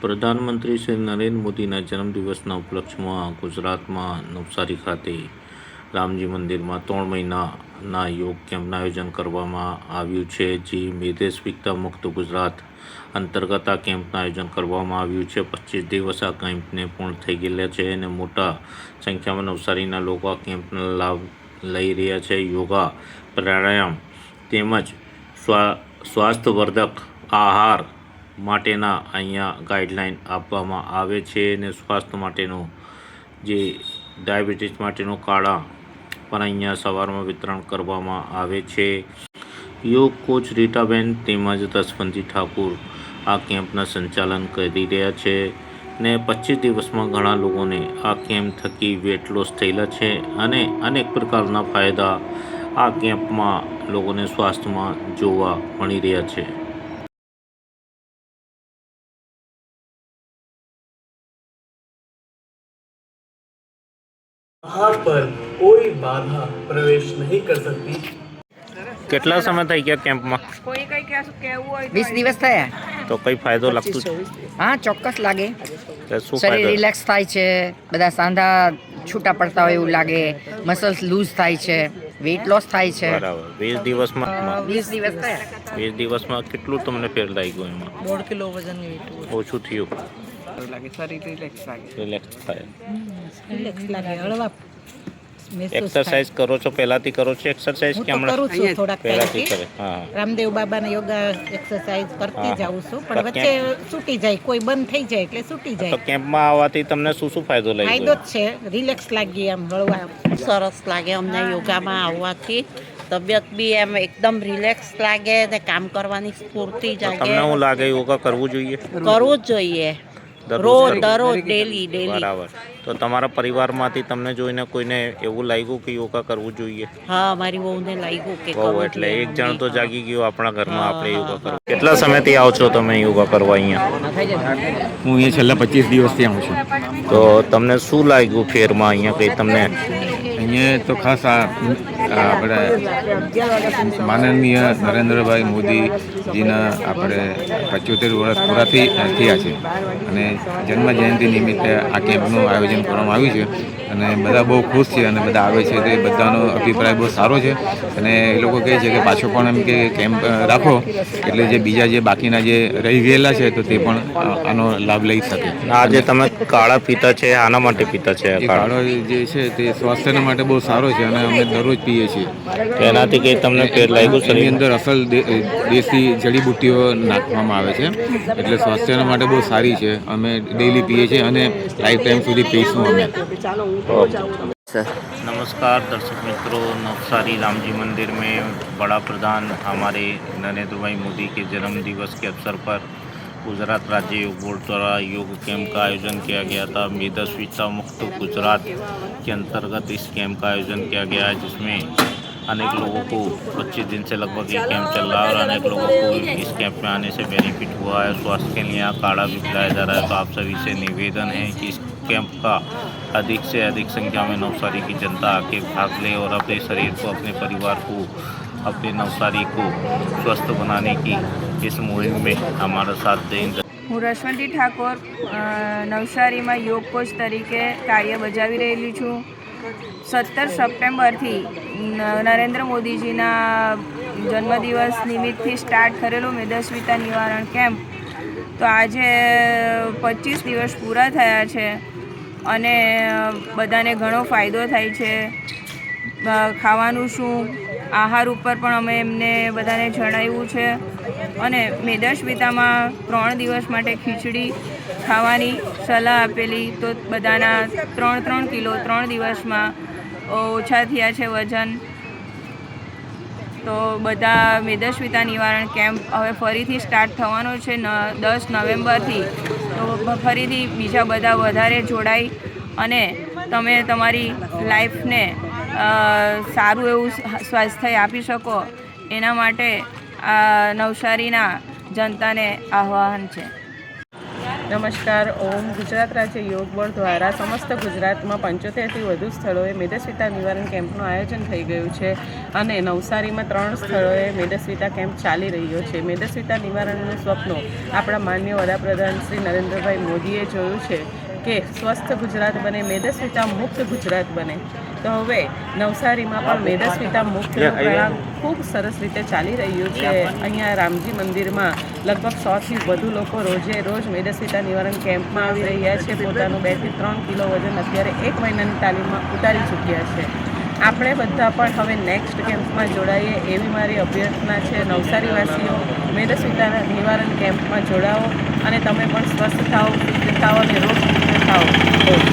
પ્રધાનમંત્રી શ્રી નરેન્દ્ર મોદીના જન્મદિવસના ઉપલક્ષમાં ગુજરાતમાં નવસારી ખાતે રામજી મંદિરમાં ત્રણ મહિનાના યોગ કેમ્પનું આયોજન કરવામાં આવ્યું છે, જે મેદેસ્વિકતા મુક્ત ગુજરાત અંતર્ગત આ કેમ્પનું આયોજન કરવામાં આવ્યું છે. પચીસ દિવસ આ કેમ્પને પૂર્ણ થઈ ગયેલા છે અને મોટા સંખ્યામાં નવસારીના લોકો આ કેમ્પનો લાભ લઈ રહ્યા છે. યોગા, પ્રાણાયામ તેમજ સ્વા, સ્વાસ્થ્યવર્ધક આહાર માટેના અહીંયા ગાઈડલાઇન આપવામાં આવે છે અને સ્વાસ્થ્ય માટેનું, જે ડાયાબિટીસ માટેનું કાળા પણ અહીંયા સવારમાં વિતરણ કરવામાં આવે છે. યોગ કોચ રીટાબેન તેમજ દસવંતી ઠાકુર આ કેમ્પના સંચાલન કરી રહ્યા છે ને પચીસ દિવસમાં ઘણા લોકોને આ કેમ્પ થકી વેટ લોસ થયેલા છે અને અનેક પ્રકારના ફાયદા આ કેમ્પમાં લોકોને સ્વાસ્થ્યમાં જોવા મળી રહ્યા છે. પહાડ પર કોઈ બાધા પ્રવેશ નહીં કરી શકતી. કેટલા સમય થઈ ગયા કેમ્પમાં? કોઈ કઈ કેવું હોય 20 દિવસ થયા. તો કઈ ફાયદો લાગતો છે હા ચોક્કસ લાગે. શરીર રિલેક્સ થાય છે બધા સાંધા છૂટા પડતા હોય એવું લાગે મસલ્સ લૂઝ થાય છે વેઇટ લોસ થાય છે. બરાબર. 20 દિવસમાં? 20 દિવસ થયા. 20 દિવસમાં કેટલું તમને ફેર લાગ્યું એમાં? 1.5 કિલો વજન ઓછું થયું. લાગે શરીર રિલેક્સ લાગે. રિલેક્સ થાય. રિલેક્સ લાગે હળવા એક્સરસાઇઝ કરો છો પહેલાથી કરો છો એક્સરસાઇઝ કે હમણાં? કરું છું થોડાક પહેલાથી કરે હા. રામદેવ બાબાના યોગા એક્સરસાઇઝ કરતી જાઉં છું પણ વચ્ચે છૂટી જાય કોઈ બંધ થઈ જાય એટલે છૂટી તો જાય. કેમ્પમાં આવવાથી તમને શું શું ફાયદો ફાયદો જ છે રિલેક્સ લાગી એમ હળવા. સરસ લાગે અમને યોગામાં આવવાથી. તબિયત બી એમ એકદમ રિલેક્સ લાગે ને કામ કરવાની સ્ફૂર્તિ તો જાગે. તમને હું લાગે યોગા કરવું જોઈએ? કરવું જ જોઈએ. રોજ દરરોજ ડેલી ડેલી બરાબર. તો તમારા પરિવારમાંથી તમને જોઈને કોઈને એવું લાગ્યું કે યોગા કરવું જોઈએ? હા મારી બહુને લાગ્યું કે બહુ એટલે એક જણ તો જાગી ગયો આપણા ઘરમાં આપણે યોગા કરો કેટલા સમયથી આવો છો તમે યોગા કરવા અહીંયા? હું અહીંયા છેલ્લા પચીસ દિવસથી આવું છું. તો તમને શું લાગ્યું ફેરમાં અહીંયા કંઈ તમને? અહીંયા તો ખાસ આ આ આપણે માનનીય નરેન્દ્રભાઈ મોદીજીના આપણે પચોતેર વર્ષ પૂરા થયા છે. અને જન્મ જયંતિ નિમિત્તે આ કેમ્પનું આયોજન કરવામાં આવ્યું છે. અને બધા બહુ ખુશ છે અને બધા આવે છે. તે બધાનો અભિપ્રાય બહુ સારો છે. અને એ લોકો કહે છે કે પાછો પણ એમ કે કેમ્પ રાખો. એટલે જે બીજા જે બાકીના જે રહી ગયેલા છે તો તે પણ આનો લાભ લઈ શકે. આજે તમે કાળા પીતા છે આના માટે પીતા છે કાળો જે છે તે સ્વાસ્થ્યના માટે બહુ સારો છે અને અમે દરરોજ પીએ છીએ એનાથી કંઈ તમને ફેર લાગ્યું એની શરીર અંદર અસલ દે- દેશી જડીબુટ્ટીઓ નાખવામાં આવે છે એટલે સ્વાસ્થ્યના માટે બહુ સારી છે અમે ડેઈલી પીએ છીએ અને લાઈફ ટાઈમ સુધી પીશું અમે नमस्कार दर्शक मित्रों नवसारी राम जी मंदिर में बड़ा प्रधान हमारे नरेंद्र भाई मोदी के जन्म दिवस के अवसर पर गुजरात राज्य योग बोर्ड द्वारा योग कैंप का आयोजन किया गया था। मेधा मेदस्विता मुक्त गुजरात के अंतर्गत इस कैंप का आयोजन किया गया है, जिसमें अनेक लोगों को 25 दिन से लगभग ये कैंप चल रहा है और अनेक लोगों को इस कैंप में आने से बेनिफिट हुआ है। स्वास्थ्य के लिए काढ़ा भी पिलाया जा रहा है। तो आप सभी से निवेदन है कि इस कैंप का अधिक से अधिक संख्या में नवसारी की जनता आके भाग ले और अपने शरीर को, अपने परिवार को अपने नवसारी को स्वस्थ बनाने की इस मुहिम में हमारा साथ दें હું રશવંતી ઠાકોર અ, નવસારીમાં યોગ કોચ તરીકે કાર્ય બજાવી રહેલી છું સત્તર સપ્ટેમ્બરથી ન- નરેન્દ્ર મોદીજીના જન્મદિવસ નિમિત્તથી સ્ટાર્ટ કરેલો મેદસ્વિતા નિવારણ કેમ્પ તો આજે પચીસ દિવસ પૂરા થયા છે અને બધાને ઘણો ફાયદો થાય છે અ, ખાવાનું શું આહાર ઉપર પણ અમે એમને બધાને જણાવ્યું છે. અને મેદસ્વિતામાં ત્રણ દિવસ માટે ખીચડી ખાવાની સલાહ આપેલી તો બધાના ત્રણ ત્રણ કિલો ત્રણ દિવસમાં ઓછા થયા છે વજન. તો બધા મેદસ્વિતા નિવારણ કેમ્પ હવે ફરીથી સ્ટાર્ટ થવાનો છે ન, દસ નવેમ્બરથી. તો ફરીથી બીજા બધા વધારે જોડાઈ અને તમે તમારી લાઈફને સારું એવું સ્વાસ્થ્ય આપી શકો. એના માટે નવસારીના જનતાને આહ્વાન છે. નમસ્કાર. ઓમ ગુજરાત રાજ્ય યોગ બોર્ડ દ્વારા સમસ્ત ગુજરાતમાં પંચોતેરથી વધુ સ્થળોએ મેદસ્વીતા નિવારણ કેમ્પનું આયોજન થઈ ગયું છે અને નવસારીમાં ત્રણ સ્થળોએ મેદસ્વીતા કેમ્પ ચાલી રહ્યો છે. મેદસ્વીતા નિવારણનું સ્વપ્ન આપણા માન્ય વડાપ્રધાન શ્રી નરેન્દ્રભાઈ મોદીએ જોયું છે કે સ્વસ્થ ગુજરાત બને, મેદસ્વીતા મુક્ત ગુજરાત બને. તો હવે નવસારીમાં પણ મેદસ્વીતા મુખ્ય પ્રયાગ ખૂબ સરસ રીતે ચાલી રહ્યું છે. અહીંયા રામજી મંદિરમાં લગભગ સોથી વધુ લોકો રોજે રોજ મેદસ્વીતા નિવારણ કેમ્પમાં આવી રહ્યા છે. પોતાનું બેથી ત્રણ કિલો વજન અત્યારે એક મહિનાની તાલીમમાં ઉતારી ચૂક્યા છે. આપણે બધા પણ હવે નેક્સ્ટ કેમ્પમાં જોડાઈએ એવી મારી અભ્યર્થના છે. નવસારીવાસીઓ મેદસ્વીતાના નિવારણ કેમ્પમાં જોડાઓ અને તમે પણ સ્વસ્થ થાઓ ફિટ થાઓ અને રોગ થાઓ.